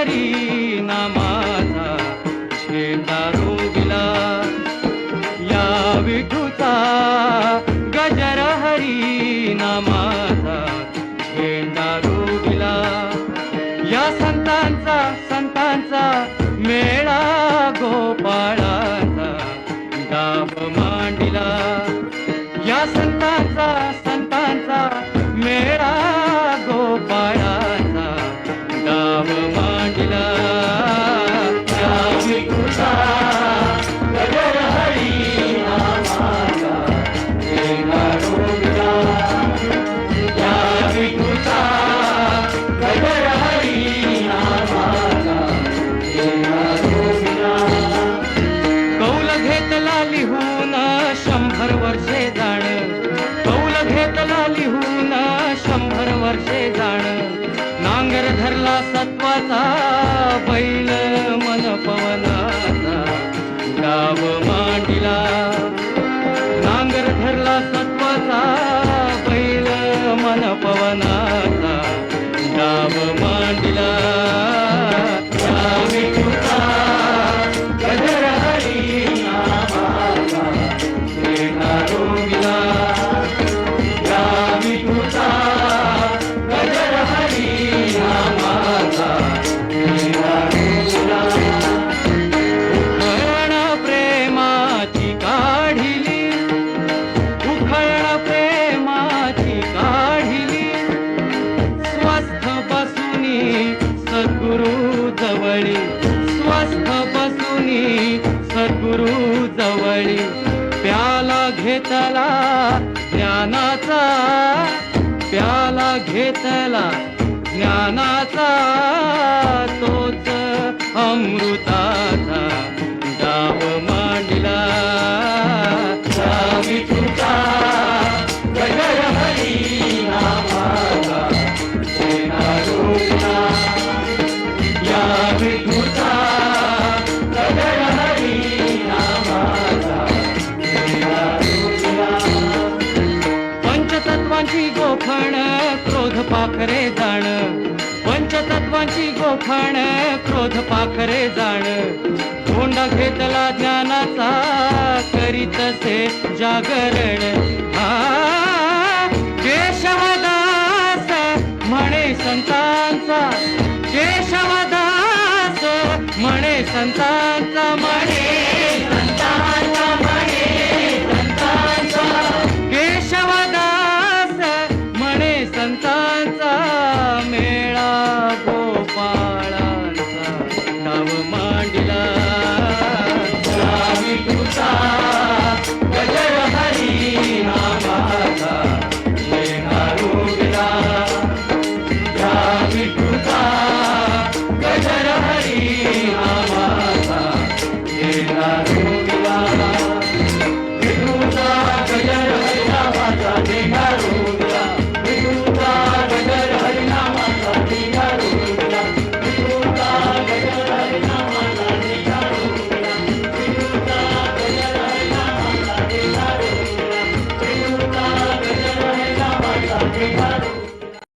हरी नामाचा झेंडा रोविला या विठूचा गजर हरी नामाचा झेंडा रोविला या संतांचा संतांचा मेळा गोपाळाचा डाब मांडिला. या संतांचा संतांचा ತತ್ವತಾ सद्गुरु जवळी स्वस्थ बसुनी सद्गुरु जवळी. प्याला घेतला ज्ञानाचा प्याला घेतला ज्ञानाचा. तोच अमृता क्रोध पाखरे जाण. पंचतत्वांची गोखाण क्रोध पाखरे जाण. धोंडा घेतला ज्ञानाचा करीतसे जागरण. हा केशवदास म्हणे संतांचा. केशवदास म्हणे संतांचा म्हणे